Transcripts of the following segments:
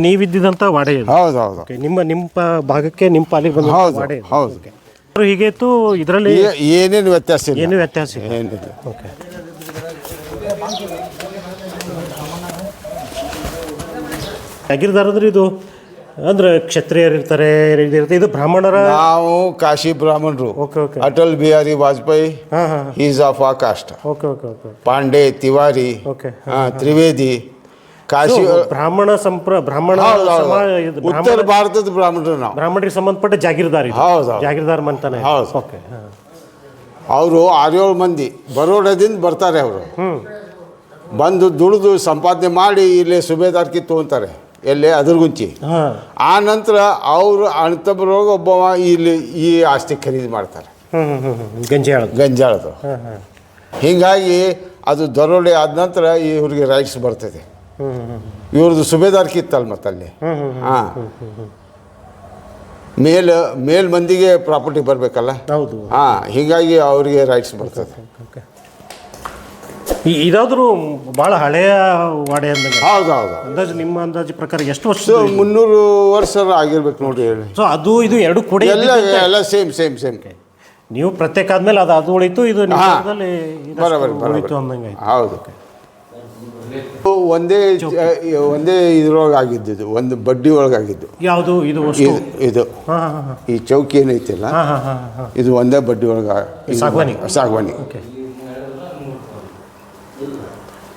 ನೀವಿದ್ದಿದಂತ ವಾಡೆ ಇದು. ಹೌದು ಹೌದು. Okay, ನಿಮ್ಮ ನಿಮ್ಮ ಭಾಗಕ್ಕೆ ನಿಮ್ಮ ಪಾಲಿಗೆ ಬಂದ ಹೌದು, ವಾಡೆ ಇದು. ಹೌದು. Okay. ಅವ್ರು ಹೀಗೆ ಇತ್ತು ಇದರಲ್ಲಿ ಏ- ಏನೇನು ವ್ಯತ್ಯಾಸ ಇಲ್ಲ. ಏನು ವ್ಯತ್ಯಾಸ ಇಲ್ಲ. ಏನಿಲ್ಲ. ಓಕೆ ಅಂದ್ರೆ ಇದು ಅಂದ್ರೆ ಕ್ಷತ್ರಿಯರು ಇರ್ತಾರೆ ಇದು ಇರುತ್ತೆ ಇದು ಬ್ರಾಹ್ಮಣರ ನಾವು ಕಾಶಿ ಬ್ರಾಹ್ಮಣರು. ಓಕೆ ಓಕೆ ಅಟಲ್ ಬಿಹಾರಿ ವಾಜಪೇಯಿ ಹಾಂ ಹಾಂ. Is of ah caste okay okay okay Pandey Tiwari okay ah, Trivedi Kashi ಬ್ರಾಹ್ಮಣ ಸಂಪ್ರ ಬ್ರಾಹ್ಮಣ ಉತ್ತರ ಬ್ರಾಹ್ಮಣ ಭಾರತದ ಬ್ರಾಹ್ಮಣರು ನಾವು. ಬ್ರಾಹ್ಮಣರಿಗೆ ಸಂಬಂಧಪಟ್ಟ ಜಾಗೀರ್ದಾರಿ ಹೌದು. ಜಾಗೀರ್ದಾರ್ ಮಂತಾನೆ. ಹೌದು. ಓಕೆ ಅವರು ಆರೇಳು ಮಂದಿ. ಬರೋಡದಿಂದ ಬರ್ತಾರೆ ಅವರು. ಬಂದು ದುಡಿದು ಸಂಪಾದನೆ ಮಾಡಿ ಇಲ್ಲಿ ಸುಬೇದಾರ್ಕಿ ಅಂತಾರೆ. ಎಲ್ಲಿ ಅದ್ರಗುಂಚಿ. ಗುಂಚಿ ಆ ನಂತರ ಅವರು ಅಣ್ತಬ್ರೊಳಗೆ ಒಬ್ಬವ ಇಲ್ಲಿ ಈ ಆಸ್ತಿ ಖರೀದಿ ಮಾಡ್ತಾರೆ. ಗಂಜಾಳ ಗಂಜಾಳದು. ಹೀಗಾಗಿ ಅದು ದರೋಡೆ ಆದ ನಂತರ ಇವ್ರಿಗೆ ರೈಟ್ಸ್ ಬರ್ತದೆ. ಇವ್ರದ್ದು ಸುಬೇದಾರ್ಕಿ ಇತ್ತಲ್ಲ ಮತ್ತಲ್ಲಿ? ಹಾಂ. ಮೇಲ್ ಮೇಲ್ ಮಂದಿಗೆ ಪ್ರಾಪರ್ಟಿ ಬರಬೇಕಲ್ಲ? ಹೌದು. ಹಾಂ ಹೀಗಾಗಿ ಅವರಿಗೆ ರೈಟ್ಸ್ ಬರ್ತದೆ. ಓಕೆ ಈ- ಇದಾದ್ರೂ ಭಾಳ ಹಳೆಯ ವಾಡೆ ಅಂದಾಗ ಹೌದು ಹೌದು ಅಂದಾಜು ನಿಮ್ಮ ಅಂದಾಜು ಪ್ರಕಾರ ಎಷ್ಟು ವರ್ಷ ಮುನ್ನೂರು ವರ್ಷ ಆಗಿರ್ಬೇಕು ನೋಡಿ ಹೇಳಿ. ಸೊ ಅದು ಇದು ಎರಡು ಕೂಡ ಎಲ್ಲ ಎಲ್ಲ ಸೇಮ್ ಸೇಮ್ ಸೇಮ್ ನೀವು ಪ್ರತ್ಯೇಕ ಆದ್ಮೇಲೆ ಅದು ಅದು ಉಳಿತು ಇದು. ಬರೋ ಬರೋಬರಿ ಉಳಿತು ಅಂದಂಗೆ ಹೌದು. ಒಂದೇ ಒಂದೇ ಇದ್ರೊಳಗೆ ಆಗಿದ್ದು ಒಂದು ಬಡ್ಡಿ ಒಳಗೆ ಆಗಿದ್ದು ಯಾವುದು? ಇದು ಇದು ಈ ಚೌಕಿ ಏನೈತಿಲ್ಲ ಇದು ಒಂದೇ ಬಡ್ಡಿ ಒಳಗೆ ಸಾಗವಾನಿ. ಸಾಗವಾನಿ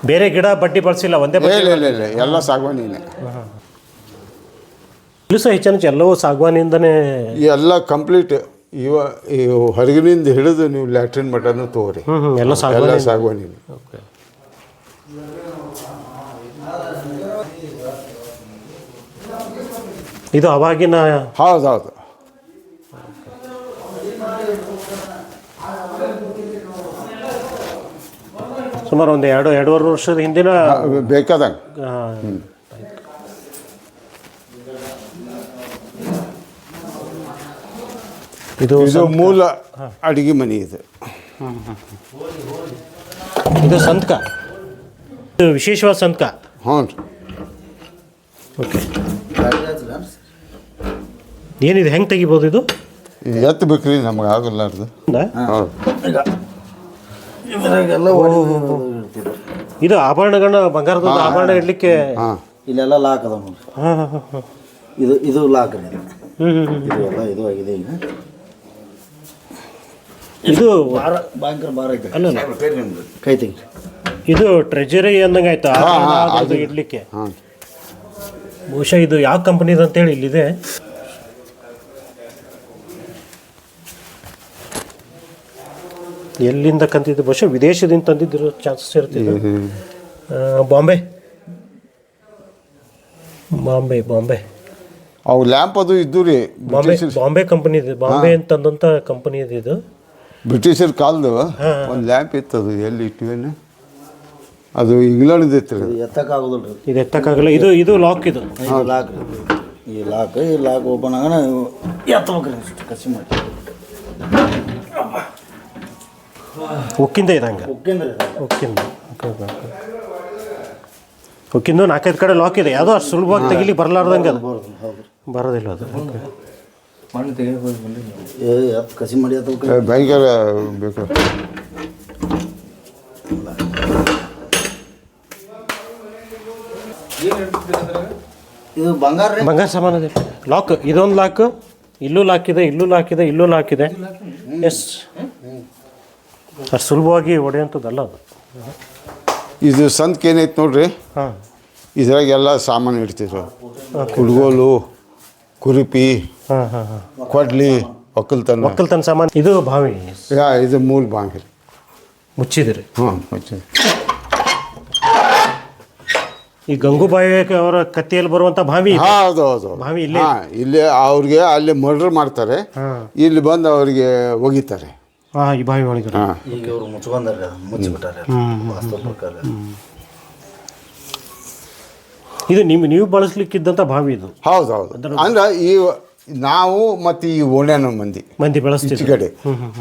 ಬೇರೆ ಗಿಡ ಬಡ್ಡಿ ಬಳಸಿಲ್ಲ ಒಂದೇ ಇಲ್ಲ ಇಲ್ಲ ಇಲ್ಲ ಎಲ್ಲ ಸಾಗವಾನಿನೇ ಇಲ್ಲೂ ಸಹ ಹೆಚ್ಚಿನ ಎಲ್ಲವೂ ಸಾಗವಾನಿಯಿಂದನೇ ಎಲ್ಲ ಕಂಪ್ಲೀಟ್. ಇವ ಹೊರಗಿನಿಂದ ಹಿಡಿದು ನೀವು ಲ್ಯಾಟ್ರಿನ್ ಮಟನ್ನು ತಗೋರಿ ಎಲ್ಲ ಸಾಗವಾನಿ ಓಕೆ. ಇದು ಅವಾಗಿನ ಹೌದು ಹೌದು ಸುಮಾರು ಒಂದು ಎರಡು ಎರಡೂವರೆ ವರ್ಷದ ಹಿಂದಿನ ಬೇಕಾದ ಇದು ಇದು ಮೂಲ ಅಡಿಗೆ ಮನೆ ಇದು. ಇದು ಸಂತಕ. ಇದು ವಿಶೇಷವಾದ ಸಂತಕ. ಹ್ಞೂ ರೀ. ಓಕೆ ಏನಿದೆ? ಹೆಂಗೆ ತೆಗಿಬೋದು ಇದು? ಎತ್ತು ಬೇಕ್ರಿ ನಮ್ಗೆ ಆಗಲ್ಲ ಅದು. ಹೌದು ಇದ್ರಾಗೆಲ್ಲ ಇದು ಆಭರಣಗಳನ್ನ ಬಂಗಾರದ ಆಭರಣ ಇಡ್ಲಿಕ್ಕೆ ಹಾಂ. ಇಲ್ಲೆಲ್ಲ ಲಾಕ್ ಅದ ನೋಡ್ರಿ. ಇದು ಇದು ಲಾಕ್ ರೀ ಇದು. ಎಲ್ಲ ಇದು ಆಗಿದೆ ಈಗ. ಇದು ಭಾರ ಭಯಂಕರ ಭಾರ ಐತೆ ಅಲ್ಲ, ಕೈ ತೆಗಿ ಇದು ಟ್ರೆಜರಿ ಅಂದಂಗೆ ಆಯ್ತು ಆಭರಣ ಅದು- ಇಡ್ಲಿಕ್ಕೆ. ಹಾಂ. ಬಹುಶಃ ಇದು ಯಾವ ಕಂಪನಿದು ಅಂತೇಳಿ ಇಲ್ಲಿದೆ. ಎಲ್ಲಿಂದ ಕಂತಿದ್ದು ಬಹುಶಃ ವಿದೇಶದಿಂದ ತಂದಿದ್ದಿರೋ ಚಾನ್ಸಸ್ ಇರುತ್ತೆ ಬಾಂಬೆ. ಬಾಂಬೆ ಬಾಂಬೆ. ಅವು ಲ್ಯಾಂಪ್ ಅದು ಇದ್ದು ರೀ. ಬಾಂಬೆ ಬಾಂಬೆ ಕಂಪನಿ ಇದೆ. ಬಾಂಬೆ ಅಂತಂದಂಥ ಕಂಪನಿ ಇದೆ ಇದು. ಬ್ರಿಟಿಷರ್ ಕಾಲದ ಒಂದು ಲ್ಯಾಂಪ್ ಇತ್ತು ಅದು ಎಲ್ಲಿ ಇಟ್ಟಿವೇನು ಅದು ಇಂಗ್ಲೆಂಡ್ ಇತ್ತು ರೀ ಇದು ಎತ್ತಕ್ಕಾಗೋದಿಲ್ಲ. ರೀ ಇದು ಎತ್ತಕ್ಕಾಗಲ್ಲ. ಇದು ಇದು ಲಾಕ್ ಇದು. ಇದು ಲಾಕ್ ರೀ ಈ ಲಾಕ್ ಈ ಲಾಕ್ ಓಪನ್ ಆಗೋಣ ಎತ್ತಬೇಕು ರೀ ಇಷ್ಟು ಕಸಿ ಮಾಡಿ. ಉಕ್ಕಿಂದ ಇದೆ ಹಂಗೆ ಉಕ್ಕೇಂದ್ರಿ ಉಕ್ಕಿಂದ. Okay okay okay. ಉಕ್ಕಿಂದು ನಾಲ್ಕೈದು ಕಡೆ ಲಾಕ್ ಇದೆ. ಯಾವುದೋ ಅಷ್ಟು ಸುಲಭವಾಗಿ ತೆಗಿಲಿ ಬರಲಾರ್ದಂಗೆ ಅದು. ಬರೋದು ಹೌದು. ಬರೋದಿಲ್ಲ ಅದು. ಓಕೆ. ಏ ಎತ್ತು ಕಸಿ ಮಾಡಿ ಎತ್ತಬೇಕು. ಭಯಂಕರ ಬೇಕು. ಇದು ಬಂಗಾರ ರೀ. ಬಂಗಾರ ಸಾಮಾನು ಇದೆ ಲಾಕ್ ಇದೊಂದು ಲಾಕ್ ಇಲ್ಲೂ ಲಾಕ್ ಇದೆ ಇಲ್ಲೂ ಲಾಕ್ ಇದೆ ಇಲ್ಲೂ ಲಾಕ್ ಇದೆ. ಎಸ್ ಅಷ್ಟು ಸುಲಭವಾಗಿ ಹೊಡೆಯುವಂಥದ್ದಲ್ಲ ಅದು. ಇದು ಸಂತಕ್ಕೆ ಏನೈತೆ ನೋಡ್ರಿ. ಹಾಂ. ಇದ್ರಾಗ ಎಲ್ಲ ಸಾಮಾನು ಇಡ್ತಿದ್ರು. ಕುಡ್ಗೋಲು ಕುರುಪಿ ಹಾಂ ಹಾಂ ಹಾಂ. ಕೊಡ್ಲಿ ಒಕ್ಕಲ್ತನ. ಒಕ್ಕಲ್ತನ ಸಾಮಾನು ಇದು ಬಾವಿ. ಯಾ ಇದು ಮೂಲ ಬಾಂಗಿ ಮುಚ್ಚಿದಿರಿ. ಹಾಂ ಈ ಗಂಗೂಬಾಯಿ ಅವರ ಕತ್ತೆಯಲ್ಲಿ ಬರುವಂತ ಭಾವಿ. ಹೌದು ಹೌದು ಬಾವಿ ಇಲ್ಲೇ ಹಾಂ ಇಲ್ಲಿ ಅವ್ರಿಗೆ ಅಲ್ಲಿ ಮರ್ಡರ್ ಮಾಡ್ತಾರೆ. ಹಾಂ. ಇಲ್ಲಿ ಬಂದು ಅವರಿಗೆ ಒಗಿತಾರೆ. ಹಾ ಈ ಬಾವಿ ಒಳಗೆ ಹಾಂ. ಈಗ ಇವರು ಮುಚ್ಕೊಂಡಾರೆ ಅದನ್ನ ಮುಚ್ಚಿಬಿಟ್ಟಾರೆ ಪ್ರಕಾರ. ಇದು ನಿಮ್ಮ ನೀವು ಬಳಸ್ಲಿಕ್ಕಿದ್ದಂಥ ಭಾವಿ ಇದು. ಹೌದು ಹೌದು. ಅಂದ್ರೆ ಈ ನಾವು ಮತ್ತು ಈ ಓಣ್ಯಾನ ಮಂದಿ. ಮಂದಿ ಈಚೆ ಬೆಳೆಸ್ತಿದ್ರು ಕಡೆ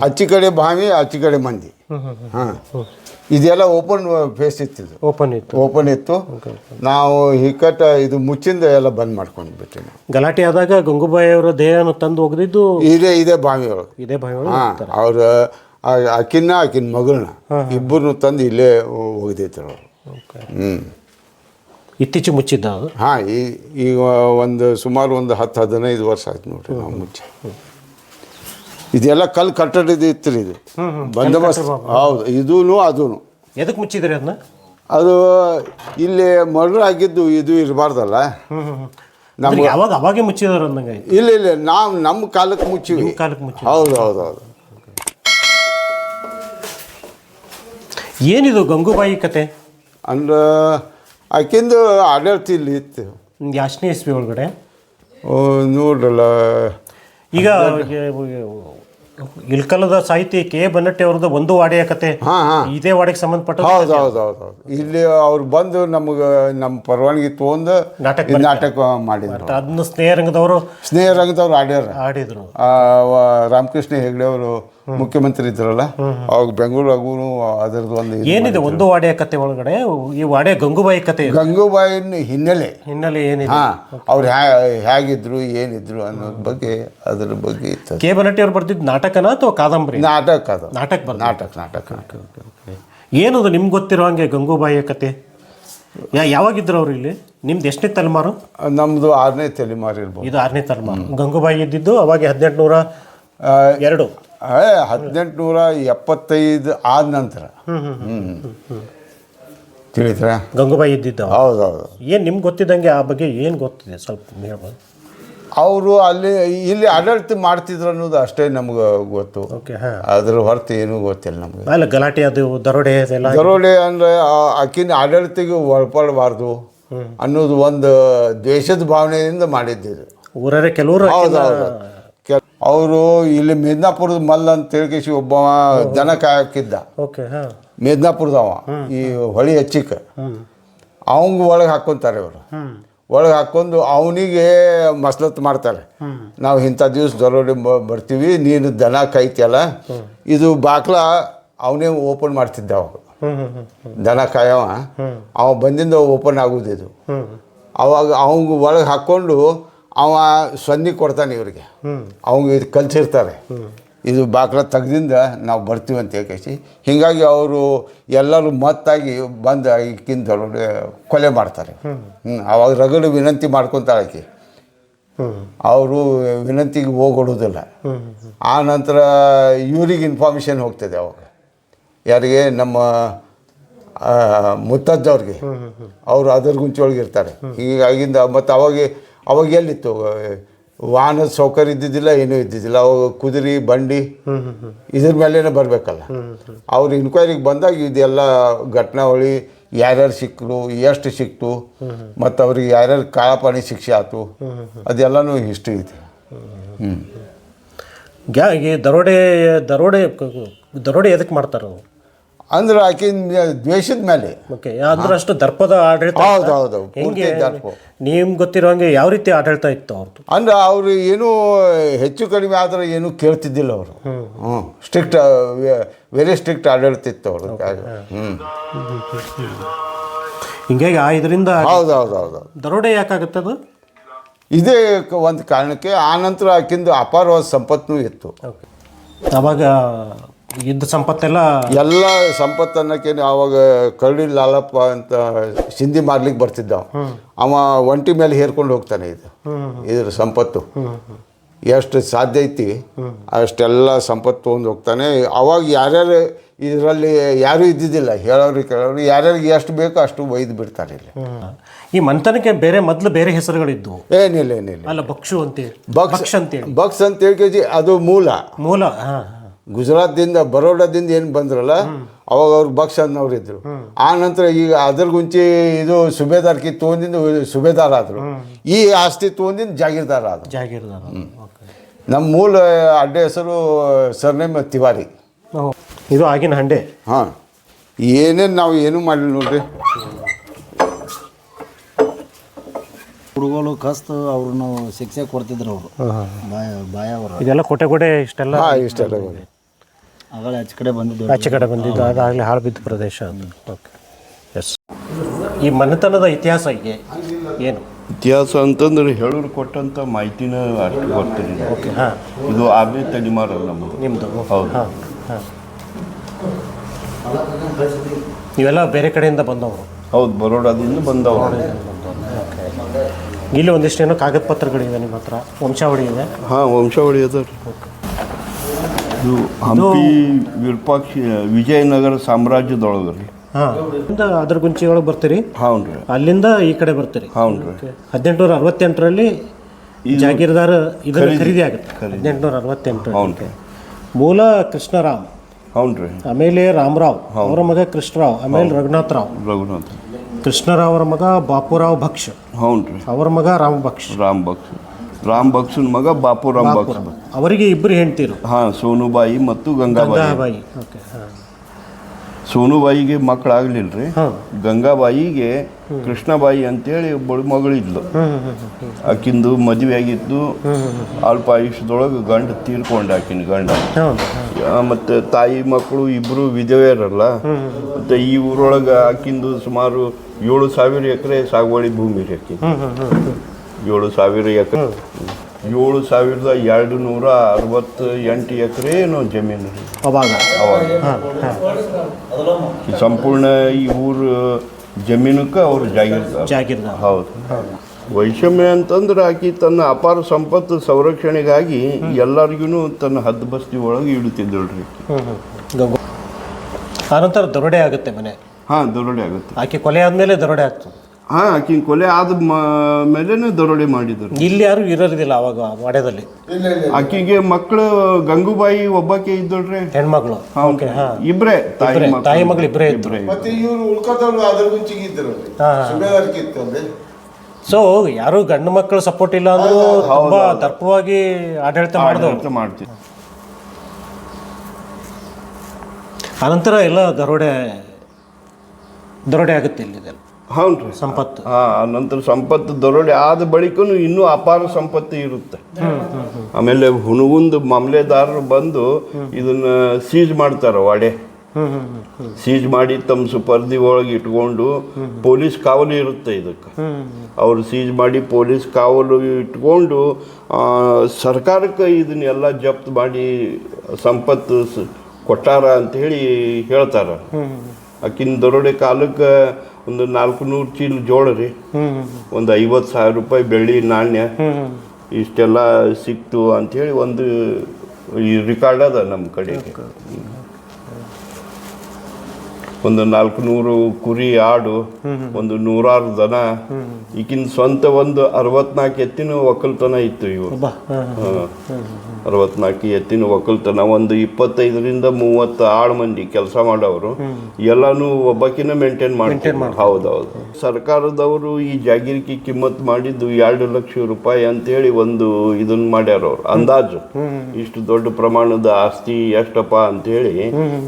ಆಚೆ ಕಡೆ ಬಾವಿ ಆಚೆ ಕಡೆ ಮಂದಿ ಹಾಂ. ಇದೆಲ್ಲ ಓಪನ್ ಫೇಸ್ ಇತ್ತಿದ್ದು ಓಪನ್ ಇತ್ತು. ಓಪನ್ ಇತ್ತು. ನಾವು ಹಿಕ್ಕಟ್ಟ ಇದು ಮುಚ್ಚಿಂದ ಎಲ್ಲ ಬಂದ್ ಮಾಡ್ಕೊಂಡು ಬಿಟ್ಟೆ ನಾವು. ಗಲಾಟೆ ಆದಾಗ ಗಂಗೂಬಾಯಿ ಅವರ ದೇಹನ ತಂದು ಒಗೆದಿದ್ದು ಇದೇ ಇದೇ ಬಾವಿ ಒಳಗೆ ಇದೇ ಬಾವಿ ಒಳಗೆ ಹಾಂ ಅವ್ರ ಅಕ್ಕಿನ ಆಕಿನ ಮಗಳನ್ನ ಇಬ್ಬರನ್ನು ತಂದು ಇಲ್ಲೇ ಒಗೆದಿತ್ತು ಓಕೆ. ಹ್ಞೂ ಇತ್ತೀಚೆಗೆ ಮುಚ್ಚಿದ್ದ ಅದು? ಹಾಂ ಈ ಈಗ ಒಂದು ಸುಮಾರು ಒಂದು ಹತ್ತು ಹದಿನೈದು ವರ್ಷ ಆಯ್ತು ನೋಡ್ರಿ ನಾವು ಮುಚ್ಚಿ. ಇದೆಲ್ಲ ಕಲ್ಲು ಕಟ್ಟಡದ ಇತ್ತು ರೀ ಇದು. ಬಂದೋಬಸ್ತ್ ಹೌದು ಇದೂ ಅದೂ ಎದಕ್ಕೆ ಮುಚ್ಚಿದ್ರಿ ಅದನ್ನ? ಅದು ಇಲ್ಲಿ ಮರ್ಡರ್ ಆಗಿದ್ದು ಇದು ಇರಬಾರ್ದಲ್ಲ. ನಮ್ಗೆ ಯಾವಾಗ ಅವಾಗೆ ಮುಚ್ಚಿದಾರ ಅಂದಂಗೆ ಇಲ್ಲ ಇಲ್ಲ ನಾವು ನಮ್ಮ ಕಾಲಕ್ಕೆ ಮುಚ್ಚಿವಿ. ಕಾಲಕ್ಕೆ ಮುಚ್ಚಿ ಹೌದು ಹೌದು ಹೌದು. ಏನಿದು ಗಂಗೂಬಾಯಿ ಕತೆ? ಅಂದ್ರೆ ಆಕಿಂದು ಆಡಳಿತ ಇಲ್ಲಿ ಇತ್ತು. ಎಷ್ಟನೇ ಇಸ್ವಿ ಒಳಗಡೆ? ಓ, ನೋಡ್ರಲ್ಲ. ಈಗ ಇಲ್ಕಲದ ಸಾಹಿತಿ ಕೆ ಬನ್ನಟ್ಟಿ ಅವ್ರದ್ದು ಒಂದು ವಾಡೆಯ ಕತೆ. ಹಾಂ ಹಾಂ. ಇದೇ ವಾಡೆಗೆ ಸಂಬಂಧಪಟ್ಟ ಹೌದು ಹೌದು ಹೌದು ಹೌದು. ಇಲ್ಲಿ ಅವ್ರು ಬಂದು ನಮಗೆ ನಮ್ಮ ಪರವಾನಗಿ ತೊಗೊಂಡು ನಾಟಕ ಇದು ನಾಟಕ ಮಾಡಿದ್ರು. ಅದನ್ನ ಸ್ನೇಹರಂಗದವರು ಸ್ನೇಹ ರಂಗದವ್ರು ಆಡ್ಯಾರ. ಆಡಿದ್ರು. ಆ, ವ- ರಾಮಕೃಷ್ಣ ಹೆಗ್ಡೆ ಅವರು ಮುಖ್ಯಮಂತ್ರಿ ಇದ್ರಲ್ಲ ಅವಾಗ ಬೆಂಗಳೂರಾಗೂ ಅದರದ್ದು ಒಂದು ಏನಿದೆ ಒಂದು ವಾಡೆಯ ಕತೆ ಒಳಗಡೆ? ಈ ವಾಡೆ ಗಂಗೂಬಾಯಿ ಕತೆ ಗಂಗೂಬಾಯಿ ಗಂಗೂಬಾಯಿನ ಹಿನ್ನೆಲೆ. ಹಿನ್ನೆಲೆ ಏನಿದೆ? ಹಾ ಅವ್ರು ಹೇಗಿದ್ರು ಏನಿದ್ರು ಅನ್ನೋದ್ರ ಬಗ್ಗೆ ಅದ್ರ ಬಗ್ಗೆ ಇತ್ತು ಕೆ ಅವ್ರು ಬರ್ತಿದ್ದು ನಾಟಕನ ಅಥವಾ ಕಾದಂಬರಿ? ನಾಟಕ ಅದು. ನಾಟಕ ಬರ್ತದೆ ನಾಟಕ ನಾಟಕ ಏನದು ನಿಮ್ಗೆ ಗೊತ್ತಿರೋ ಹಂಗೆ ಗಂಗೂಬಾಯಿಯ ಕತೆ? ಯಾ ಯಾವಾಗಿದ್ರು ಅವ್ರು ಇಲ್ಲಿ? ನಿಮ್ದು ಎಷ್ಟನೇ ತಲೆಮಾರು? ನಮ್ಮದು ಆರನೇ ತಲೆಮಾರು ಇರ್ಬೋದು. ಇದು ಆರನೇ ತಲೆಮಾರು. ಗಂಗೂಬಾಯಿ ಇದ್ದಿದ್ದು ಅವಾಗ ಹದಿನೆಂಟು ನೂರ ಎರಡು. ಏ ಹದಿನೆಂಟುನೂರ ಎಪ್ಪತ್ತೈದು ಆದ ನಂತರ. ಹ್ಞೂ ತಿಳಿತ್ರ ಗಂಗೂಬಾಯಿ ಇದ್ದಿದ್ದ ಹೌದೌದು. ಹೌದು ಹೌದು ಏನು ನಿಮ್ಗೆ ಗೊತ್ತಿದ್ದಂಗೆ ಆ ಬಗ್ಗೆ ಏನು ಗೊತ್ತಿದೆ? ಸ್ವಲ್ಪ ಹೇಳ್ಬೋದು. ಅವರು ಅಲ್ಲಿ ಇಲ್ಲಿ ಆಡಳಿತ ಮಾಡ್ತಿದ್ರು ಅನ್ನೋದು ಅಷ್ಟೇ ನಮ್ಗೆ ಗೊತ್ತು. ಓಕೆ ಹಾಂ. ಅದ್ರ ಹೊರತು ಏನೂ ಗೊತ್ತಿಲ್ಲ ನಮ್ಗೆ. ಅಲ್ಲ ಗಲಾಟೆ ಅದು ದರೋಡೆ ಅದೆಲ್ಲ ದರೋಡೆ ಅಂದರೆ ಆಕಿನ ಆಡಳಿತಿಗೆ ಒಳಪಡಬಾರ್ದು ಅನ್ನೋದು ಒಂದು ದ್ವೇಷದ ಭಾವನೆಯಿಂದ ಮಾಡಿದ್ದಿದ್ರು ಊರರೆ ಕೆಲವರು ಹೌದು ಹೌದು ಅವರು ಇಲ್ಲಿ ಮಿದ್ನಾಪುರದ ಮಲ್ಲ ಅಂತ ತಿಳ್ಕಿಸಿ ಒಬ್ಬ ದನ ಕಾಯಕ್ಕಿದ್ದ ಮಿದ್ನಾಪುರದವ ಈ ಹೊಳಿ ಹೆಚ್ಚಿಕ. ಅವಂಗ ಒಳಗೆ ಹಾಕ್ಕೊಂತಾರೆ ಇವರು. ಒಳಗೆ ಹಾಕ್ಕೊಂಡು ಅವನಿಗೆ ಮಸ್ಲತ್ ಮಾಡ್ತಾರೆ. ನಾವು ಇಂಥ ದಿವಸ ದರೋಡಿ ಬರ್ತೀವಿ ನೀನು ದನ ಕಾಯ್ತಿಯಲ್ಲ. ಇದು ಬಾಕ್ಲ ಅವನೇ ಓಪನ್ ಮಾಡ್ತಿದ್ದ ಅವಾಗ ದನ ಕಾಯವ. ಅವ ಬಂದಿಂದ ಓಪನ್ ಆಗೋದಿದು. ಹ್ಞೂ ಅವಾಗ ಅವಂಗ ಒಳಗೆ ಹಾಕ್ಕೊಂಡು ಅವ ಸೊನ್ನಿ ಕೊಡ್ತಾನೆ ಇವ್ರಿಗೆ. ಅವಂಗೆ ಇದು ಕಲ್ಸಿರ್ತಾರೆ. ಇದು ಬಾಕ್ಲ ತೆಗ್ದಿಂದ ನಾವು ಬರ್ತೀವಿ ಅಂತ ಹೇಳಿ ಹೀಗಾಗಿ ಅವರು ಎಲ್ಲರೂ ಮತ್ತಾಗಿ ಬಂದು ಈಕಿನ ಕೊಲೆ ಮಾಡ್ತಾರೆ. ಹ್ಞೂ ಅವಾಗ ರಗಡು ವಿನಂತಿ ಮಾಡ್ಕೊತಾಳೆ ಆಕಿ. ಅವರು ವಿನಂತಿಗೆ ಹೋಗೊಡೋದಿಲ್ಲ ಆ ನಂತರ ಇವ್ರಿಗೆ ಇನ್ಫಾರ್ಮೇಷನ್ ಹೋಗ್ತದೆ ಅವಾಗ. ಯಾರಿಗೆ ನಮ್ಮ ಮುತ್ತಜ್ಜವ್ರಿಗೆ. ಅವರು ಅದರ ಗುಂಚೊಳಗೆ ಇರ್ತಾರೆ. ಹೀಗಾಗಿಂದ ಮತ್ತು ಅವಾಗ ಅವಾಗ ಎಲ್ಲಿತ್ತು? ವಾಹನದ ಸೌಕರ್ಯ ಇದ್ದಿದ್ದಿಲ್ಲ ಏನೂ ಇದ್ದಿದ್ದಿಲ್ಲ. ಅವಾಗ ಕುದುರೆ ಬಂಡಿ ಇದ್ರ ಮೇಲೇನೆ ಬರಬೇಕಲ್ಲ. ಅವ್ರು ಇನ್ಕ್ವೈರಿಗೆ ಬಂದಾಗ ಇದೆಲ್ಲ ಘಟನಾವಳಿ ಯಾರ್ಯಾರು ಸಿಕ್ಕರು ಎಷ್ಟು ಸಿಕ್ತು ಮತ್ತು ಅವ್ರಿಗೆ ಯಾರ್ಯಾರು ಕಾಳಪಾಣಿ ಶಿಕ್ಷೆ ಆಯ್ತು ಅದೆಲ್ಲನೂ ಹಿಸ್ಟ್ರಿ ಇದೆ. ಹ್ಞೂ ಗ್ಯಾ ಈ ದರೋಡೆ ದರೋಡೆ ದರೋಡೆ ಎದಕ್ಕೆ ಮಾಡ್ತಾರೆ ಅಂದ್ರೆ ಆಕಿನ ದ್ವೇಷದ ಮೇಲೆ ಓಕೆ ಅಂದ್ರೆ ಅಷ್ಟು ದರ್ಪದ ಆಡಳಿತ ಹೌದು ಹೌದು ಪೂರ್ತಿ ದರ್ಪ. ನಿಮ್ಗೆ ಗೊತ್ತಿರೋ ಹಂಗೆ ಯಾವ ರೀತಿ ಆಡಳಿತ ಇತ್ತು ಅವ್ರದ್ದು ಅಂದ್ರೆ ಅವರು ಏನೂ ಹೆಚ್ಚು ಕಡಿಮೆ ಆದ್ರೆ ಏನೂ ಕೇಳ್ತಿದ್ದಿಲ್ಲ ಅವರು. ಹ್ಞೂ ಸ್ಟ್ರಿಕ್ಟ್ ವೆರಿ ಸ್ಟ್ರಿಕ್ಟ್ ಆಡಳಿತ ಇತ್ತು ಅವರು ಹ್ಞೂ ಹಿಂಗಾಗಿ ಆ ಇದರಿಂದ ಹೌದು ಹೌದು ಹೌದು. ದರೋಡೆ ಯಾಕಾಗುತ್ತೆ ಅದು? ಇದೇ ಒಂದು ಕಾರಣಕ್ಕೆ ಆನಂತರ ನಂತರ ಆಕಿಂದು ಅಪಾರವಾದ ಸಂಪತ್ತು ಇತ್ತು. ಅವಾಗ ಇದ್ದ ಸಂಪತ್ತೆಲ್ಲ ಎಲ್ಲ ಸಂಪತ್ತನ್ನಕ್ಕೆ ಅವಾಗ ಕರಡಿ ಲಾಲಪ್ಪ ಅಂತ ಸಿಂಧಿ ಮಾರ್ಲಿಕ್ಕೆ ಬರ್ತಿದ್ದ. ಅವ. ಒಂಟಿ ಮೇಲೆ ಹೇರ್ಕೊಂಡು ಹೋಗ್ತಾನೆ ಇದು. ಇದ್ರ ಸಂಪತ್ತು. ಎಷ್ಟು ಸಾಧ್ಯ ಐತಿ ಅಷ್ಟೆಲ್ಲ ಸಂಪತ್ತು ತೊಗೊಂಡು ಹೋಗ್ತಾನೆ. ಅವಾಗ ಯಾರ್ಯಾರು ಇದರಲ್ಲಿ ಯಾರೂ ಇದ್ದಿದ್ದಿಲ್ಲ. ಹೇಳೋರು ಕೇಳೋರು ಯಾರ್ಯಾರಿಗೆ ಎಷ್ಟು ಬೇಕೋ ಅಷ್ಟು ಒಯ್ದು ಬಿಡ್ತಾರೆ ಇಲ್ಲಿ. ಈ ಮಂಥನಕ್ಕೆ ಬೇರೆ ಮೊದಲು ಬೇರೆ ಹೆಸರುಗಳಿದ್ವು. ಏನಿಲ್ಲ ಏನಿಲ್ಲ. ಅಲ್ಲ ಬಕ್ಷು ಅಂತೇಳಿ ಬಕ್ಷ ಅಂತೇಳಿ ಬಕ್ಸ್ ಅಂತ ಹೇಳಿ. ಅದು ಮೂಲ. ಮೂಲ ಹಾಂ. ಗುಜರಾತ್ದಿಂದ ಬರೋಡಾದಿಂದ ಏನು ಬಂದ್ರಲ್ಲ ಅವಾಗ ಅವ್ರು ಬಕ್ಸ್ ಅನ್ನೋರು ಇದ್ರು. ಆ ನಂತರ ಈಗ ಅದ್ರ ಗುಂಚಿ ಇದು ಸುಬೇದಾರ್ಕಿ ತೊಗೊಂಡಿಂದ ಸುಬೇದಾರ್ ಆದರು. ಈ ಆಸ್ತಿ ತೊಗೊಂಡಿಂದ ಜಾಗೀರ್ದಾರ ಆದರು. ಜಾಗೀರ್ದಾರ ನಮ್ಮ ಮೂಲ ಅಡ್ಡೆ ಹೆಸರು ಸರ್ನೇಮ್ ತಿವಾರಿ. ಇದು ಆಗಿನ ಹಂಡೆ. ಹಾಂ. ಏನೇನು ನಾವು ಏನೂ ಮಾಡಿಲ್ಲ ನೋಡ್ರಿ. ಹುಡುಗರು ಕಸ್ತು ಅವ್ರನ್ನ ಶಿಕ್ಷೆ ಕೊಡ್ತಿದ್ರು ಅವರು. ಬಾಯ ಬಾಯ ಅವರು ಇದೆಲ್ಲ ಕೋಟೆ ಕೋಟೆ ಇಷ್ಟೆಲ್ಲ ಇಷ್ಟೆಲ್ಲ ಕಡೆ ಬಂದಿದ್ದು ಆಚೆ ಕಡೆ ಬಂದಿದ್ದು ಅದಾಗಲೇ ಹಾಳು ಬಿದ್ದ ಪ್ರದೇಶ ಅದು. ಓಕೆ ಎಸ್ ಈ ಮನೆತನದ ಇತಿಹಾಸ ಹೀಗೆ? ಏನು? ಇತಿಹಾಸ ಅಂತಂದ್ರೆ ಹೇಳೋರು ಕೊಟ್ಟಂತ ಮಾಹಿತಿನ ಅಷ್ಟು ಬರ್ತೀನಿ ಓಕೆ ಹಾಂ. ಇದು ಆಗಿ ತಲೆಮಾರಲ್ಲ ನಮ್ಮದು ನಿಮ್ಮದು ಹೌದು. ಹಾಂ ಹಾಂ. ನೀವೆಲ್ಲ ಬೇರೆ ಕಡೆಯಿಂದ ಬಂದವರು? ಹೌದು ಬರೋಡಾದಿಂದ ಬಂದವರು. ಇಲ್ಲಿ ಒಂದಿಷ್ಟು ಏನೋ ಕಾಗದ ಪತ್ರಗಳಿವೆ ನಿಮ್ಮ ಹತ್ರ. ವಂಶಾವಳಿ ಇದೆ? ಹಾಂ ವಂಶಾವಳಿ ಅದ ರೀ. ಇದು ಹಂಪಿ ವಿರೂಪಾಕ್ಷ ವಿಜಯನಗರ ಸಾಮ್ರಾಜ್ಯದೊಳಗೆ ರೀ ಹಾಂ. ಅದ್ರ ಗುಂಚಿಯೊಳಗೆ ಬರ್ತೀರಿ? ಹೌನ್ ರೀ ಅಲ್ಲಿಂದ ಈ ಕಡೆ ಬರ್ತೀರಿ? ಹೌನ್ ರೀ ಹದಿನೆಂಟುನೂರ ಅರವತ್ತೆಂಟರಲ್ಲಿ ಜಾಗೀರ್ದಾರ ಇದನ್ನ ಖರೀದಿ. ಆಗುತ್ತೆ. ಹದಿನೆಂಟುನೂರ ಅರವತ್ತೆಂಟು ಮೂಲ ಕೃಷ್ಣರಾಮ್ ಹೌನ್ರಿ ಆಮೇಲೆ ರಾಮರಾವ್. ಅವರ ಮಗ ಕೃಷ್ಣರಾವ್ ಆಮೇಲೆ ರಘುನಾಥ್ ರಾವ್ ರಘುನಾಥ್. ಕೃಷ್ಣರಾವ್ ಅವರ ಮಗ ಬಾಪುರಾವ್ ಭಕ್ಷ ಹೌನ್ರಿ ಅವರ ಮಗ ರಾಮ ಭಕ್ಷ ರಾಮ್ ಬಕ್ಸ್ ರಾಮ್ ಬಕ್ಸನ್ ಮಗ ಬಾಪು ರಾಮ್ ಬಕ್ಸ್. ಅವರಿಗೆ ಇಬ್ಬರು ಹೆಂಡ್ತಿರು? ಹಾಂ ಸೋನುಬಾಯಿ ಮತ್ತು ಗಂಗಾಬಾಯಿ. ಗಂಗಾಬಾಯಿ ಓಕೆ ಹಾಂ. ಸೋನುಬಾಯಿಗೆ ಮಕ್ಕಳಾಗ್ಲಿಲ್ಲ ರೀ ಗಂಗಾಬಾಯಿಗೆ ಕೃಷ್ಣಬಾಯಿ ಅಂತೇಳಿ ಒಬ್ಬಳು ಮಗಳಿದ್ಲು. ಆಕಿಂದು ಮದುವೆ ಆಗಿತ್ತು ಅಲ್ಪ ಆಯುಷ್ಯದೊಳಗೆ ಗಂಡ ತೀರ್ಕೊಂಡ ಆಕಿನ ಗಂಡ. ಮತ್ತು ಮತ್ತೆ ತಾಯಿ ಮಕ್ಕಳು ಇಬ್ಬರು ವಿಧವೆಯರಲ್ಲ. ಮತ್ತೆ ಈ ಊರೊಳಗೆ ಆಕಿಂದು ಸುಮಾರು ಏಳು ಸಾವಿರ ಎಕರೆ ಸಾಗುವಳಿ ಭೂಮಿ ರೀ ಆಕಿ ಏಳು ಸಾವಿರ ಎಕರೆ. ಏಳು ಸಾವಿರದ ಎರಡು ನೂರ ಅರವತ್ತು ಎಂಟು ಎಕರೆ ಏನೋ ಜಮೀನು. ರೀ ಅವಾಗ. ಅವಾಗ ಈ ಸಂಪೂರ್ಣ ಈ ಊರು ಜಮೀನಕ್ಕೆ ಅವ್ರು ಜಾಗಿರ್ತಾರೆ. ಜಾಗೀರ್ದಾರ್. ಹೌದು. ವೈಷಮ್ಯ ಅಂತಂದ್ರೆ ಆಕಿ ತನ್ನ ಅಪಾರ ಸಂಪತ್ತು ಸಂರಕ್ಷಣೆಗಾಗಿ ಎಲ್ಲರಿಗೂ ತನ್ನ ಹದ್ದು ಬಸ್ತಿ ಒಳಗೆ ಇಡುತ್ತಿದ್ದಳ್ರಿ ಆನಂತರ ದರೋಡೆ ಆಗುತ್ತೆ ಮನೆ. ಹಾಂ ದರೋಡೆ ಆಗುತ್ತೆ. ಆಕೆ ಕೊಲೆ ಆದಮೇಲೆ ದರೋಡೆ ಆಗ್ತದೆ. ಹಾಂ ಆಕಿನ ಕೊಲೆ ಆದ ಮೇಲೇನೆ ದರೋಡೆ ಮಾಡಿದ್ರು. ಇಲ್ಲಿ ಯಾರು ಇರೋದಿಲ್ಲ ಅವಾಗ ವಾಡ್ಯದಲ್ಲಿ ಆಕಿಗೆ ಮಕ್ಕಳು ಗಂಗೂಬಾಯಿ ಒಬ್ಬಾಕೆ ಇದ್ದಳ್ರಿ ಹೆಣ್ಮಕ್ಳು. ಓಕೆ ಹಾ. ಇಬ್ರೇ ತಾಯಿ. ತಾಯಿ ಮಗಳು ಇಬ್ರೇ ಇದ್ರು. ಮತ್ತೆ ಇವರು ಉಳ್ಕೊತವ್ರು ಅದ್ರ ಮುಂಚಿಗಿದ್ರು ಹಾ, ಹಾ. ಅಂದ್ರೆ ಸೊ ಯಾರು ಗಂಡು ಮಕ್ಕಳು ಸಪೋರ್ಟ್ ಇಲ್ಲ ಅಂದ್ರೂ ತುಂಬಾ ದರ್ಪವಾಗಿ ಆಡಳಿತ ಮಾಡಿದವರು. ಆಡಳಿತ ಮಾಡ್ತೀವಿ. ಅನಂತರ ಎಲ್ಲ ದರೋಡೆ ದರೋಡೆ ಆಗುತ್ತೆ ಇಲ್ಲಿದೆಲ್ಲ ಹೌದು ರೀ ಸಂಪತ್ತು ಹಾಂ ನಂತರ ಸಂಪತ್ತು ದೊರಳಿ ಆದ ಬಳಿಕನು ಇನ್ನೂ ಅಪಾರ ಸಂಪತ್ತು ಇರುತ್ತೆ. ಆಮೇಲೆ ಹುಣಗುಂದು ಮಾಮಲೆದಾರರು ಬಂದು ಇದನ್ನ ಸೀಜ್ ಮಾಡ್ತಾರ ಹ್ಮ್ ಸೀಜ್ ಮಾಡಿ ತಮ್ಮ ಸುಪರ್ದಿ ಒಳಗೆ ಇಟ್ಕೊಂಡು ಪೊಲೀಸ್ ಕಾವಲು ಇರುತ್ತೆ ಇದಕ್ಕೆ. ಅವರು ಸೀಜ್ ಮಾಡಿ ಪೊಲೀಸ್ ಕಾವಲು ಇಟ್ಕೊಂಡು ಆ, ಸರ್ಕಾರಕ್ಕೆ ಇದನ್ನೆಲ್ಲ ಜಪ್ತ್ ಮಾಡಿ ಸಂಪತ್ತು ಕೊಟ್ಟಾರ ಅಂತ ಹೇಳಿ ಹೇಳ್ತಾರ. ಆಕಿನ ದರೋಡೆ ಕಾಲಕ್ಕೆ ಒಂದು ನಾಲ್ಕು ನೂರು ಚೀಲ ಜೋಳ ರೀ. ಒಂದು ಐವತ್ತು ಸಾವಿರ ರೂಪಾಯಿ ಬೆಳ್ಳಿ ನಾಣ್ಯ. ಇಷ್ಟೆಲ್ಲ ಸಿಕ್ತು ಅಂಥೇಳಿ ಒಂದು ಈ ರಿಕಾರ್ಡ್ ಅದ ನಮ್ಮ ಕಡೆ ಒಂದು ನಾಲ್ಕು ನೂರು ಕುರಿ ಆಡು ಒಂದು ನೂರಾರು ದನ. ಈಗಿನ ಸ್ವಂತ ಒಂದು ಅರವತ್ನಾಲ್ಕು ಎತ್ತಿನ ಒಕ್ಕಲ್ತನ ಇತ್ತು ಹಾಂ. ಅರವತ್ನಾಲ್ಕು ಎತ್ತಿನ ಒಕ್ಕಲ್ತನ ಒಂದು ಇಪ್ಪತ್ತೈದರಿಂದ ಮೂವತ್ತ ಆಳು ಮಂದಿ ಕೆಲಸ ಮಾಡೋರು ಎಲ್ಲಾನು ಒಬ್ಬಕಿನ ಮೇಂಟೈನ್ ಮಾಡ್ತಾರೆ ಹೌದೌದು. ಸರ್ಕಾರದವರು ಈ ಜಾಗೀರಿಕೆ ಕಿಮ್ಮತ್ ಮಾಡಿದ್ದು ಎರಡು ಲಕ್ಷ ರೂಪಾಯಿ ಅಂತೇಳಿ ಒಂದು ಇದನ್ನ ಮಾಡ್ಯಾರ ಅವ್ರು ಅಂದಾಜು. ಇಷ್ಟು ದೊಡ್ಡ ಪ್ರಮಾಣದ ಆಸ್ತಿ ಎಷ್ಟಪ್ಪ ಅಂತೇಳಿ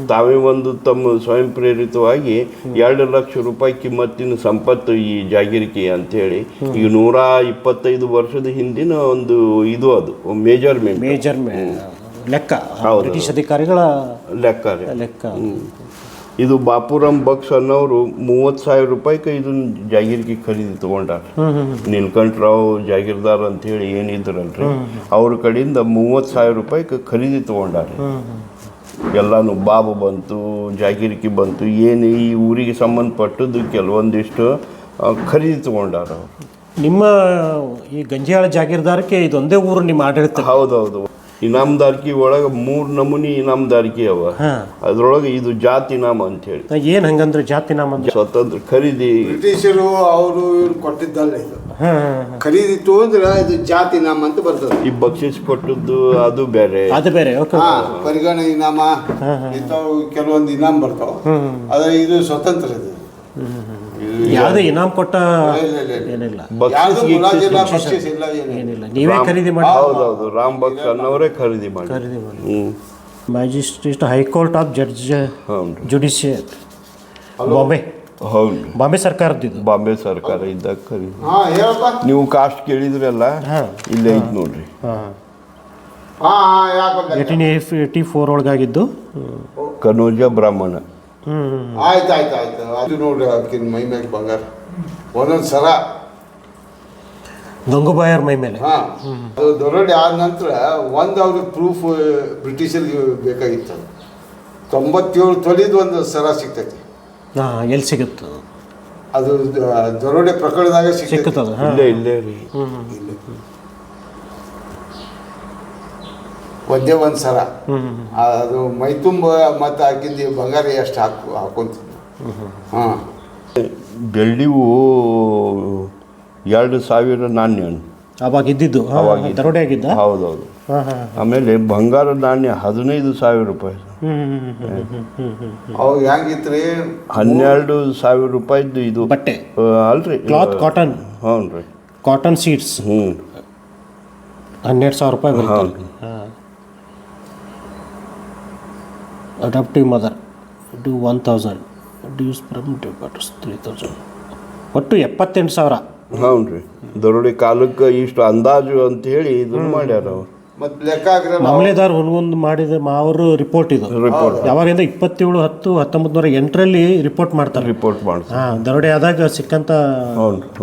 ತಾವೇ ಒಂದು ತಮ್ಮ ಸ್ವಯಂ ಪ್ರೇರಿತವಾಗಿ ಎರಡು ಲಕ್ಷ ರೂಪಾಯಿ ಕಿಮ್ಮತ್ತಿನ ಸಂಪತ್ತು ಈ ಜಾಗೀರಿಕೆ ಅಂತೇಳಿ ಈಗ ನೂರ ಇಪ್ಪತ್ತೈದು ವರ್ಷದ ಹಿಂದಿನ ಒಂದು ಇದು ಅದು ಮೇಜರ್ಮೆಂಟ್ ಲೆಕ್ಕ. ಹೌದು. ಬ್ರಿಟಿಷ್ ಅಧಿಕಾರಿಗಳ ಲೆಕ್ಕ. ರೀ. ಲೆಕ್ಕ ಇದು ಬಾಪುರಾಮ್ ಬಕ್ಸ್ ಅನ್ನೋರು ಮೂವತ್ತು ಸಾವಿರ ರೂಪಾಯಿಗೆ ಇದನ್ನ ಜಾಗೀರ್ಗೆ ಖರೀದಿ ತಗೊಂಡಾರ. ನೀಲ್ಕಂಠರಾವ್ ಜಾಗೀರ್ದಾರ್ ಅಂತ ಹೇಳಿ ಏನಿದ್ರಲ್ರಿ ಅವ್ರ ಕಡೆಯಿಂದ ಮೂವತ್ತು ಸಾವಿರ ರೂಪಾಯಿಗೆ ಖರೀದಿ ತಗೊಂಡಾರ. ಎಲ್ಲಾನು ಬಾಬು ಬಂತು ಜಾಗೀರ್ಕಿ ಬಂತು ಏನು ಈ ಊರಿಗೆ ಸಂಬಂಧಪಟ್ಟದ್ದು ಕೆಲವೊಂದಿಷ್ಟು ಆ, ಖರೀದಿ ತಗೊಂಡಾರ ಅವ್ರು. ನಿಮ್ಮ ಈ ಗಂಜಿಯಾಳ ಜಾಗೀರ್ದಾರಕ್ಕೆ ಇದೊಂದೇ ಊರು ನಿಮ್ಮ ಆಡಳಿತ? ಹೌದೌದು. ಇನಾಮದಾರಿಕೆ ಒಳಗೆ ಮೂರು ನಮೂನಿ ಇನಾಮದಾರಿಕೆ ಅವ. ಅದರೊಳಗೆ ಅದ್ರೊಳಗೆ ಇದು ಜಾತಿ ನಾಮ ಅಂತ ಹೇಳಿ ಏನ್ ಹಂಗಂದ್ರೆ ಜಾತಿ ನಾಮ ಅಂದ್ರೆ? ಸ್ವತಂತ್ರ ಖರೀದಿ ಬ್ರಿಟಿಷರು ಅವರು ಇವ್ರು ಕೊಟ್ಟಿದ್ದಲ್ಲ ಇದು. ಖರೀದಿ. ಖರೀದಿತ್ತು ಅಂದ್ರೆ ಇದು ಜಾತಿ ನಾಮ ಅಂತ ಬರ್ತದೆ. ಈ ಬಕ್ಷಿಸ್ ಕೊಟ್ಟದ್ದು ಅದು ಬೇರೆ. ಅದು ಬೇರೆ ಓಕೆ ಹಾ ಪರಿಗಣ ಇನಾಮ ಇಂಥವು ಕೆಲವೊಂದು ಇನಾಮ್ ಬರ್ತಾವ. ಆದ್ರೆ ಇದು ಸ್ವತಂತ್ರ ಇದು. ಯಾವುದೇ ಇನಾಮ್ ಕೊಟ್ಟ. ಏನಿಲ್ಲ. ಏನಿಲ್ಲ. ನೀವೇ ಖರೀದಿ ಮಾಡಿ. ಹೌದು ರಾಮ್ ಭಕ್ತ ಅನ್ನೋರೇ ಖರೀದಿ ಮಾಡಿ. ಖರೀದಿ ಮಾಡಿ. ಮ್ಯಾಜಿಸ್ಟ್ರೇಟ್ ಹೈಕೋರ್ಟ್ ಆಫ್ ಜಡ್ಜ್ ಹೌದು. ಜುಡಿಷಿಯರ್. ಬಾಂಬೆ. ಹೌದು. ಬಾಂಬೆ ಸರ್ಕಾರದ್ದು ಬಾಂಬೆ ಸರ್ಕಾರ ಇದ್ದಾಗ ಖರೀದಿ ನೀವು ಕಾಸ್ಟ್ ಕೇಳಿದ್ರಲ್ಲ ಹಾಂ. ಇಲ್ಲೇ ಐತೆ ನೋಡ್ರಿ. ಏಯ್ಟೀನ್ ಏಯ್ಟಿ ಫೋರ್ ಒಳಗಾಗಿದ್ದು. ಕನೋಜ ಬ್ರಾಹ್ಮಣ. ಆಯ್ತು ಆಯ್ತು ಆಯ್ತು. ಅದು ನೋಡ್ರಿ ಆಕಿನ ಮೈ ಮ್ಯಾಗ ಬಂಗಾರ. ಒಂದೊಂದು ಸಲ. ಗಂಗೂಬಾಯರ್ ಮೈ ಮೇಲೆ. ಹಾಂ. ಅದು ದೊರಡಿ ಆದ ನಂತರ ಒಂದು ಅವ್ರಿಗೆ ಪ್ರೂಫ್ ಬ್ರಿಟಿಷರಿಗೆ ಬೇಕಾಗಿತ್ತು ಅದು. ತೊಂಬತ್ತೇಳು ತೊಲಿದು ಒಂದು ಸರ ಸಿಗ್ತೈತಿ. ಹಾಂ ಎಲ್ಲಿ ಸಿಗುತ್ತೆ? ಅದು ದೊರಡೆ ಪ್ರಕರಣದಾಗ ಸಿಗ್ತೈತಿ. ಇಲ್ಲೇ ಇಲ್ಲೇ. ಇಲ್ಲಿ. ಒಂದೇ ಒಂದು ಸಲ. ಅದು ಮೈ ತುಂಬ ಮತ್ತು ಹಾಕಿದ್ದು ಬಂಗಾರ ಎಷ್ಟು ಹಾಕು ಹಾಕೊಂತಿದ್ದೆ ಹಾಂ. ಬೆಳ್ಳಿವು ಎರಡು ಸಾವಿರ ನಾಣ್ಯ. ಅವಾಗ ಇದ್ದಿದ್ದು. ಅವಾಗ. ದರೋಡೆ ಆಗಿದ್ದ? ಹೌದೌದು. ಹಾಂ ಹಾಂ ಆಮೇಲೆ ಬಂಗಾರ ನಾಣ್ಯ ಹದಿನೈದು ಸಾವಿರ ರೂಪಾಯಿ. ಅವಾಗ ಹೆಂಗಿತ್ತು ರೀ ಹನ್ನೆರಡು ಸಾವಿರ ರೂಪಾಯಿದ್ದು ಇದು. ಬಟ್ಟೆ. ಅಲ್ರಿ. ಕ್ಲಾತ್ ಕಾಟನ್ ಹ್ಞೂ ರೀ ಕಾಟನ್ ಸೀಡ್ಸ್ ಹ್ಞೂ. ಹನ್ನೆರಡು ಸಾವಿರ ರೂಪಾಯಿ ಬರುತ್ತೆ ಹೌದು. ಹಾಂ adaptive mother due one thousand dues from departs three thousand ಒಟ್ಟು ಎಪ್ಪತ್ತೆಂಟು ಸಾವಿರ. ಹ್ಞೂ ರೀ ದರೋಡೆ ಕಾಲಕ್ಕೆ ಇಷ್ಟು ಅಂದಾಜು ಅಂತ ಹೇಳಿ ಇದನ್ನ ಮಾಡ್ಯಾರ ಅವ್ರು. ಮತ್ತು ಲೆಕ್ಕ ಹಾಕಿದ್ರೆ ಮಾಮಲೆದಾರ್ ಮಾಡಿದ ಮಾವರು ರಿಪೋರ್ಟ್ ಇದು. ರಿಪೋರ್ಟ್ ಯಾವಾಗಿಂದ ಇಪ್ಪತ್ತೇಳು ಹತ್ತು ಹತ್ತೊಂಬತ್ತು ನೂರ ಎಂಟರಲ್ಲಿ ರಿಪೋರ್ಟ್ ಮಾಡ್ತಾರೆ. ರಿಪೋರ್ಟ್ ಮಾಡ್ತಾರೆ. ಹಾಂ ದರೋಡೆ ಆದಾಗ ಸಿಕ್ಕಂಥ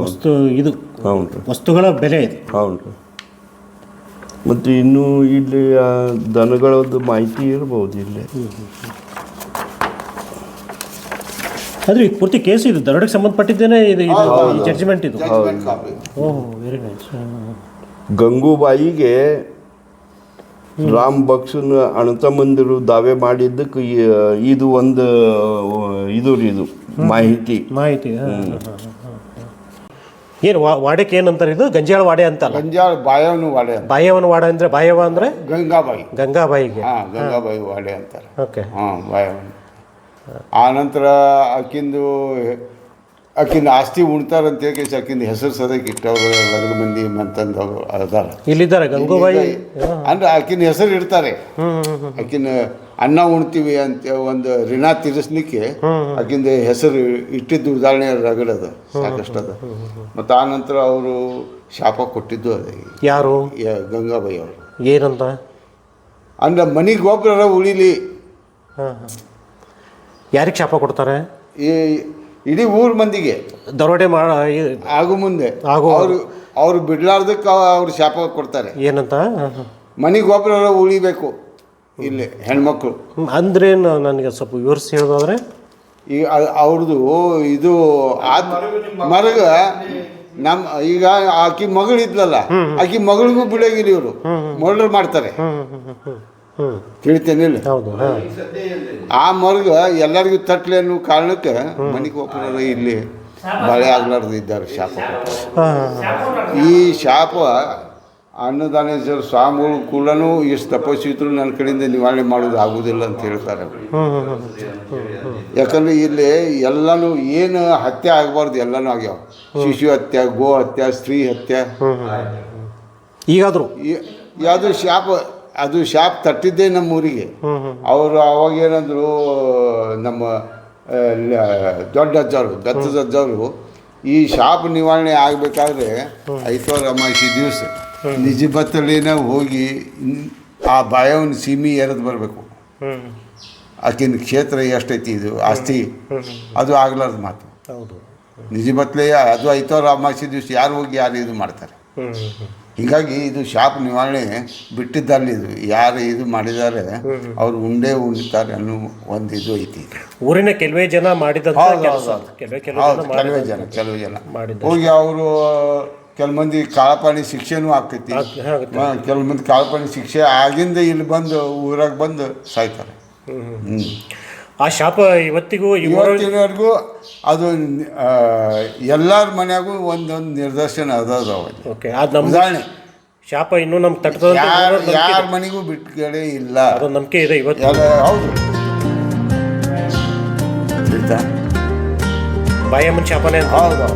ವಸ್ತು ಇದು. ಹ್ಞೂ ರೀ ವಸ್ತುಗಳ ಬೆಲೆ ಇದು. ಹೌದು ರೀ ಮತ್ತು ಇನ್ನು ಇಲ್ಲಿ ಆ, ದನಗಳದ್ದು ಮಾಹಿತಿ ಇರ್ಬೋದು ಇಲ್ಲಿ. ಅದು ಇದು ಪೂರ್ತಿ ಕೇಸ್ ಇದು ದರೋಡೆಗೆ ಸಂಬಂಧಪಟ್ಟಿದ್ದೇನೆ ಇದು ಇದು ಈ ಜಡ್ಜ್ಮೆಂಟ್ ಇದು? ಓಹ್ ವೆರಿ ನೈಸ್ ಗಂಗೂಬಾಯಿಗೆ ರಾಮ್ ಬಕ್ಸನ ಅಣ್ಣತಮ್ಮಂದಿರು ದಾವೆ ಮಾಡಿದ್ದಕ್ಕೆ ಈ- ಇದು ಒಂದು ಇದು ರೀ ಇದು ಮಾಹಿತಿ. ಮಾಹಿತಿ ಏನು ವಾಡಕ್ಕೆ ಏನಂತಾರೆ ಇದು? ಗಂಜಾಳ ವಾಡೆ ಅಂತ ಗಂಜಾಳ ಬಾಯವನ ವಾಡೆ ಅಂತ. ಬಾಯವನ ವಾಡೆ ಅಂದ್ರೆ ಬಾಯವ ಅಂದ್ರೆ? ಗಂಗಾಬಾಯಿ. ಗಂಗಾಬಾಯಿಗೆ. ಹಾಂ ಗಂಗಾಬಾಯಿ ವಾಡೆ ಅಂತಾರೆ. ಓಕೆ. ಹಾಂ ಬಾಯವನ. ಆ ನಂತರ ಆಕಿಂದು ಆಕಿನ ಆಸ್ತಿ ಉಣ್ತಾರಂತ ಹೇಳಿ ಆಕಿನ ಹೆಸರು ಸದಕ್ಕೆ ಇಟ್ಟವ್ರು ಲಗ್ನ ಮಂದಿ ಅಂತಂದವರು ಅದಾರ. ಇಲ್ಲಿದ್ದಾರೆ ಗಂಗೂಬಾಯಿ. ಅಂದ್ರೆ ಆಕಿನ ಹೆಸರು ಇಡ್ತಾರೆ. ಆಕಿನ ಅನ್ನ ಉಣ್ತೀವಿ ಅಂತ ಒಂದು ಋಣ ತೀರಿಸ್ಲಿಕ್ಕೆ ಆಕಿಂದ ಹೆಸರು ಇಟ್ಟಿದ್ದು ಉದಾಹರಣೆ ರಗಡದ ಸಾಕಷ್ಟು ಅದ. ಮತ್ತು ಆ ನಂತರ ಅವರು ಶಾಪ ಕೊಟ್ಟಿದ್ದು ಅದೇ. ಯಾರು? ಗಂಗಾಬಾಯಿ ಅವರು. ಏನಂತ? ಅಂದ್ರೆ ಮನೆಗೆ ಗೊಬ್ಬರ ಉಳಿಲಿ. ಯಾರಿಗೆ ಶಾಪ ಕೊಡ್ತಾರೆ? ಈ ಇಡೀ ಊರ್ ಮಂದಿಗೆ. ದರೋಡೆ ಮಾಡ ಆಗು ಮುಂದೆ. ಅವರು ಅವ್ರು ಬಿಡ್ಲಾರ್ದಕ್ಕೆ ಅವ್ರು ಶಾಪ ಕೊಡ್ತಾರೆ. ಏನಂತ? ಮನಿ ಗೋಪುರ ಮನೆಗೆ ಗೊಬ್ಬರ ಉಳಿಬೇಕು. ಇಲ್ಲಿ ಹೆಣ್ಮಕ್ಳು. ಅಂದ್ರೆ ನನಗೆ ಸ್ವಲ್ಪ ವಿವರಿಸಿ ಹೇಳೋದಾದ್ರೆ? ಈಗ ಅವ್ರದ್ದು ಇದು ಆತ್ ಮರಗ ನಮ್ಮ ಈಗ ಆಕಿ ಮಗಳು ಇದ್ಲಲ್ಲ ಆಕಿ ಮಗಳಿಗೂ ಬಿಡೋಗಿಲ್ಲ ಇವರು. ಮರ್ಡರ್ ಮಾಡ್ತಾರೆ. ತಿಳಿತೇನಿಲ್ಲ ಹೌದು ಆ ಮರ್ಗ ಎಲ್ಲರಿಗೂ ತಟ್ಲೆ ಅನ್ನೋ ಕಾರಣಕ್ಕೆ ಮನೆಗೆ ಒಬ್ಬರು ಇಲ್ಲಿ. ಬಳೆ ಆಗ್ಲಾರ್ದು ಇದ್ದಾರೆ ಶಾಪ ಈ ಶಾಪ ಅನ್ನದಾನೇಶ್ವರ ಸ್ವಾಮಿಗಳು ಕೂಡ ಎಷ್ಟು ತಪಸ್ಸಿದ್ರು ನನ್ನ ಕಡೆಯಿಂದ ನಿವಾರಣೆ ಮಾಡೋದು ಆಗುವುದಿಲ್ಲ ಅಂತ ಹೇಳ್ತಾರೆ ಯಾಕಂದರೆ ಇಲ್ಲಿ ಎಲ್ಲನೂ ಏನು ಹತ್ಯೆ ಆಗಬಾರ್ದು ಎಲ್ಲನೂ ಆಗ್ಯಾವ. ಶಿಶು ಹತ್ಯೆ ಗೋ ಹತ್ಯೆ ಸ್ತ್ರೀ ಹತ್ಯೆ. ಈಗಾದರೂ? ಯಾವುದು ಶಾಪ ಅದು ಶಾಪ್ ತಟ್ಟಿದ್ದೇ ನಮ್ಮ ಊರಿಗೆ ಅವರು ಅವಾಗ ಏನಂದ್ರು ನಮ್ಮ ದೊಡ್ಡ ಅಜ್ಜವರು ದತ್ತದ ಅಜ್ಜವರು ಈ ಶಾಪ್ ನಿವಾರಣೆ ಆಗಬೇಕಾದ್ರೆ ಐತವಾರ ಮಾಹಿತಿ ದಿವಸ. ನಿಜಬತ್ತಲ್ಲಿನ ಹೋಗಿ ಆ ಬಾಯವನ್ನು ಸೀಮಿ ಎರೆದು ಬರಬೇಕು. ಆಕಿನ ಕ್ಷೇತ್ರ ಎಷ್ಟೈತಿ ಇದು ಆಸ್ತಿ? ಅದು ಆಗ್ಲಾರ್ದು ಮಾತು. ಹೌದು. ನಿಜಬತ್ಲೆ ಅದು ಐತೋ ಅಮಾಸಿ ದಿವಸ ಯಾರು ಹೋಗಿ ಯಾರು ಇದು ಮಾಡ್ತಾರೆ? ಹೀಗಾಗಿ ಇದು ಶಾಪ್ ನಿವಾರಣೆ ಬಿಟ್ಟಿದ್ದಲ್ಲಿ ಇದು ಯಾರು ಇದು ಮಾಡಿದ್ದಾರೆ ಅವ್ರು ಉಂಡೆ ಉಣ್ತಾರೆ ಅನ್ನೋ ಒಂದು ಇದು ಐತಿ. ಊರಿನ ಕೆಲವೇ ಜನ ಹೌದು. ಕೆಲವೇ ಜನ ಕೆಲವೇ ಜನ ಹೋಗಿ ಅವರು ಕೆಲ ಮಂದಿ ಕಾಳಪಾಣಿ ಶಿಕ್ಷೆನೂ ಆಕೈತಿ ಕೆಲವು ಮಂದಿ ಕಾಳಪಾಣಿ ಶಿಕ್ಷೆ ಆಗಿಂದ ಇಲ್ಲಿ ಬಂದು ಊರಾಗ ಬಂದು ಸಾಯ್ತಾರೆ. ಆ ಶಾಪ ಇವತ್ತಿಗೂ ಇವತ್ತಿನವರೆಗೂ ಅದು ಎಲ್ಲರ ಮನೆಯಾಗೂ ಒಂದೊಂದು ನಿರ್ದರ್ಶನ ಅಲ್ಲಿ ಓಕೆ ಅದು ಉದಾಹರಣೆ. ಶಾಪ ಇನ್ನೂ ನಮ್ಮ ತಟ್ಟದ ಯಾರ ಮನೆಗೂ ಬಿಟ್ಕಡೆ ಇಲ್ಲ. ಅದು ನಂಬಿಕೆ ಇದೆ ಇವತ್ತು. ಹೌದು? ಬಾಯಮ್ಮನ ಶಾಪನೇ ಹೌದು.